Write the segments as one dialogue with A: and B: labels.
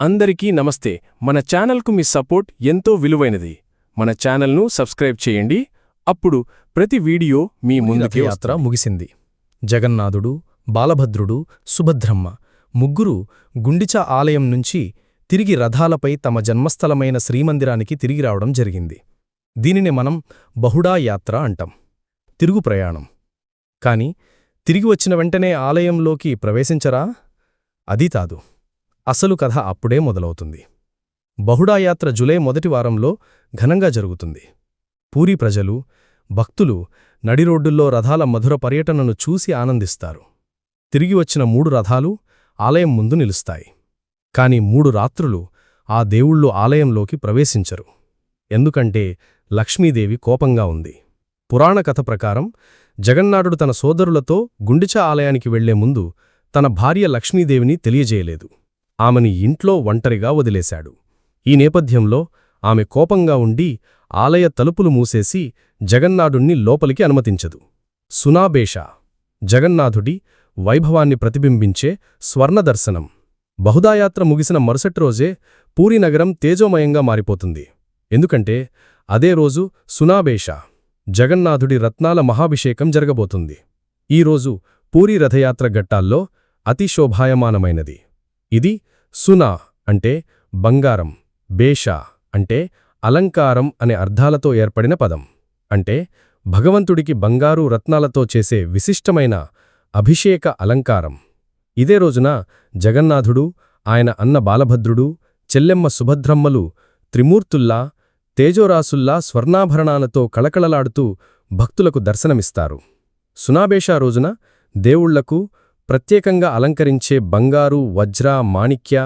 A: అందరికీ నమస్తే. మన ఛానల్కు మీ సపోర్ట్ ఎంతో విలువైనది. మన ఛానల్ను సబ్స్క్రైబ్ చేయండి. అప్పుడు ప్రతి వీడియో మీ ముందుకే వస్తుంది.
B: ముగిసింది. జగన్నాథుడు బాలభద్రుడు సుభద్రమ్మ ముగ్గురు గుండిచ ఆలయం నుంచి తిరిగి రథాలపై తమ జన్మస్థలమైన శ్రీమందిరానికి తిరిగి రావడం జరిగింది. దీనిని మనం బహుడా యాత్ర అంటాం. తిరుగు ప్రయాణం. కాని తిరిగి వచ్చిన వెంటనే ఆలయంలోకి ప్రవేశించరా? అది కాదు. అసలు కథ అప్పుడే మొదలవుతుంది. బహుడాయాత్ర జులై మొదటి వారంలో ఘనంగా జరుగుతుంది. పూరి ప్రజలు భక్తులు నడిరోడ్డుల్లో రథాల మధుర పర్యటనను చూసి ఆనందిస్తారు. తిరిగి వచ్చిన మూడు రథాలు ఆలయం ముందు నిలుస్తాయి. కాని మూడు రాత్రులు ఆ దేవుళ్ళు ఆలయంలోకి ప్రవేశించరు. ఎందుకంటే లక్ష్మీదేవి కోపంగా ఉంది. పురాణ కథ ప్రకారం జగన్నాథుడు తన సోదరులతో గుండిచ ఆలయానికి వెళ్ళే ముందు తన భార్య లక్ష్మీదేవిని తెలియజేయలేదు. ఆమెని ఇంట్లో ఒంటరిగా వదిలేశాడు. ఈ నేపథ్యంలో ఆమె కోపంగా ఉండి ఆలయ తలుపులు మూసేసి జగన్నాథుణ్ణి లోపలికి అనుమతించదు. సునాబేష జగన్నాథుడి వైభవాన్ని ప్రతిబింబించే స్వర్ణదర్శనం. బహుదాయాత్ర ముగిసిన మరుసటి రోజే పూరీనగరం తేజోమయంగా మారిపోతుంది. ఎందుకంటే అదే రోజు సునాబేష జగన్నాథుడి రత్నాల మహాభిషేకం జరగబోతుంది. ఈరోజు పూరీ రథయాత్ర ఘట్టాల్లో అతిశోభాయమానమైనది. ఇది సునా అంటే బంగారం బేష అంటే అలంకారం అనే అర్థాలతో ఏర్పడిన పదం. అంటే భగవంతుడికి బంగారు రత్నాలతో చేసే విశిష్టమైన అభిషేక అలంకారం. ఇదే రోజున జగన్నాథుడు ఆయన అన్న బాలభద్రుడు చెల్లెమ్మ సుభద్రమ్మలు త్రిమూర్తుల్లా తేజోరాసుల్లా స్వర్ణాభరణాలతో కళకళలాడుతూ భక్తులకు దర్శనమిస్తారు. సునాబేషా రోజున దేవుళ్ళకు ప్రత్యేకంగా అలంకరించే బంగారు వజ్ర మాణిక్య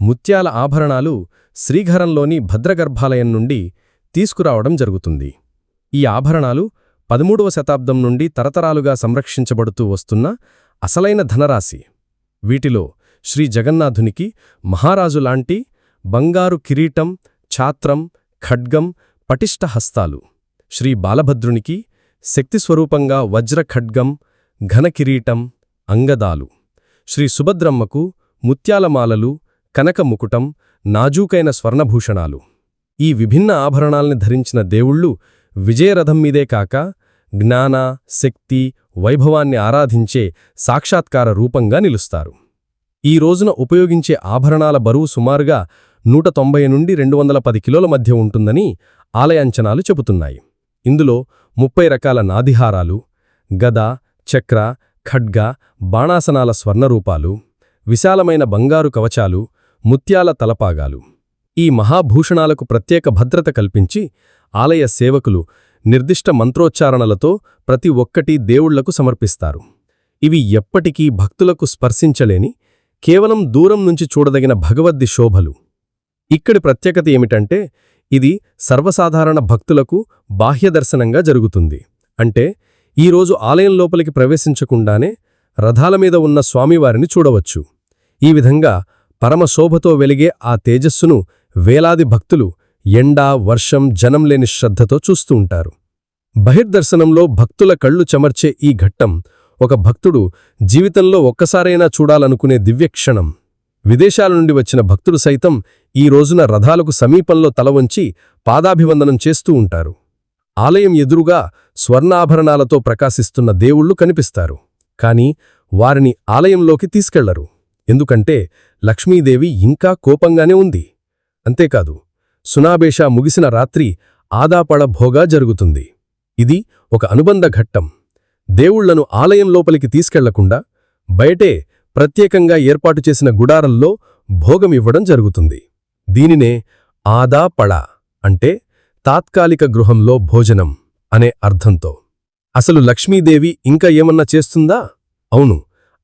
B: ముత్యాల ఆభరణాలు శ్రీఘరంలోని భద్రగర్భాలయం నుండి తీసుకురావడం జరుగుతుంది. ఈ ఆభరణాలు పదమూడవ శతాబ్దం నుండి తరతరాలుగా సంరక్షించబడుతూ వస్తున్న అసలైన ధనరాశి. వీటిలో శ్రీ జగన్నాథునికి మహారాజులాంటి బంగారు కిరీటం ఛాత్రం ఖడ్గం పటిష్ట హస్తాలు. శ్రీ బాలభద్రునికి శక్తిస్వరూపంగా వజ్ర ఖడ్గం ఘనకిరీటం అంగదాలు. శ్రీ సుభద్రమ్మకు ముత్యాలమాలలు కనకముకుటం నాజూకైన స్వర్ణభూషణాలు. ఈ విభిన్న ఆభరణాల్ని ధరించిన దేవుళ్ళు విజయరథం మీదే కాక జ్ఞాన శక్తి వైభవాన్ని ఆరాధించే సాక్షాత్కార రూపంగా నిలుస్తారు. ఈ రోజున ఉపయోగించే ఆభరణాల బరువు సుమారుగా నూట తొంభై నుండి రెండు వందల పది కిలోల మధ్య ఉంటుందని ఆలయాంచనాలు చెబుతున్నాయి. ఇందులో ముప్పై రకాల నాదిహారాలు గద చక్ర ఖడ్గ బాణాసనాల స్వర్ణరూపాలు విశాలమైన బంగారు కవచాలు ముత్యాల తలపాగాలు. ఈ మహాభూషణాలకు ప్రత్యేక భద్రత కల్పించి ఆలయ సేవకులు నిర్దిష్ట మంత్రోచ్చారణలతో ప్రతి ఒక్కటి దేవుళ్ళకు సమర్పిస్తారు. ఇవి ఎప్పటికీ భక్తులకు స్పర్శించలేని కేవలం దూరం నుంచి చూడదగిన భగవద్ది శోభలు. ఇక్కడి ప్రత్యేకత ఏమిటంటే ఇది సర్వసాధారణ భక్తులకు బాహ్యదర్శనంగా జరుగుతుంది. అంటే ఈరోజు ఆలయం లోపలికి ప్రవేశించకుండానే రథాల మీద ఉన్న స్వామివారిని చూడవచ్చు. ఈ విధంగా పరమశోభతో వెలిగే ఆ తేజస్సును వేలాది భక్తులు ఎండా వర్షం జనం లేని శ్రద్ధతో చూస్తూ ఉంటారు. బహిర్దర్శనంలో భక్తుల కళ్ళు చెమర్చే ఈ ఘట్టం ఒక భక్తుడు జీవితంలో ఒక్కసారైనా చూడాలనుకునే దివ్యక్షణం. విదేశాల నుండి వచ్చిన భక్తులు సైతం ఈ రోజున రథాలకు సమీపంలో తల వంచి పాదాభివందనం చేస్తూ ఉంటారు. ఆలయం ఎదురుగా స్వర్ణాభరణాలతో ప్రకాశిస్తున్న దేవుళ్ళు కనిపిస్తారు. కాని వారిని ఆలయంలోకి తీసుకెళ్ళరు. ఎందుకంటే లక్ష్మీదేవి ఇంకా కోపంగానే ఉంది. అంతేకాదు సునాబేషా ముగిసిన రాత్రి ఆదాపడభోగా జరుగుతుంది. ఇది ఒక అనుబంధ ఘట్టం. దేవుళ్ళను ఆలయం లోపలికి తీసుకెళ్ళకుండా బయటే ప్రత్యేకంగా ఏర్పాటు చేసిన గుడారంలో భోగమివ్వడం జరుగుతుంది. దీనినే ఆదాపడ అంటే తాత్కాలిక గృహంలో భోజనం అనే అర్థంతో. అసలు లక్ష్మీదేవి ఇంకా ఏమన్నా చేస్తుందా? అవును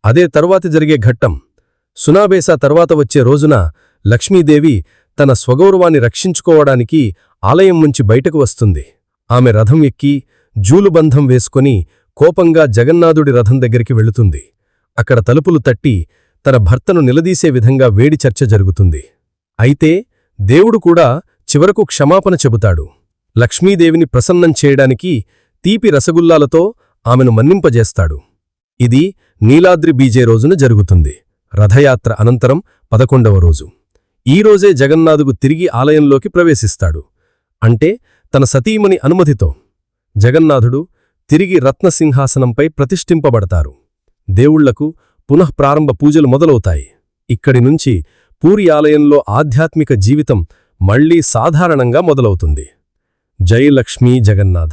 B: అదే తరువాత జరిగే ఘట్టం. సునాబేసా తర్వాత వచ్చే రోజున లక్ష్మీదేవి తన స్వగౌరవాన్ని రక్షించుకోవడానికి ఆలయం నుంచి బయటకు వస్తుంది. ఆమె రథం ఎక్కి జూలుబంధం వేసుకుని కోపంగా జగన్నాథుడి రథం దగ్గరికి వెళుతుంది. అక్కడ తలుపులు తట్టి తన భర్తను నిలదీసే విధంగా వేడి చర్చ జరుగుతుంది. అయితే దేవుడు కూడా చివరకు క్షమాపణ చెబుతాడు. లక్ష్మీదేవిని ప్రసన్నం చేయడానికి తీపి రసగుల్లాలతో ఆమెను మన్నింపజేస్తాడు. ఇది నీలాద్రి బీజే రోజున జరుగుతుంది. రథయాత్ర అనంతరం పదకొండవ రోజు. ఈరోజే జగన్నాథుకు తిరిగి ఆలయంలోకి ప్రవేశిస్తాడు. అంటే తన సతీమని అనుమతితో. జగన్నాథుడు తిరిగి రత్నసింహాసనంపై ప్రతిష్ఠింపబడతారు. దేవుళ్ళకు పునఃప్రారంభ పూజలు మొదలవుతాయి. ఇక్కడి నుంచి పూరి ఆలయంలో ఆధ్యాత్మిక జీవితం మళ్ళీ సాధారణంగా మొదలవుతుంది. జై లక్ష్మీ జగన్నాథ.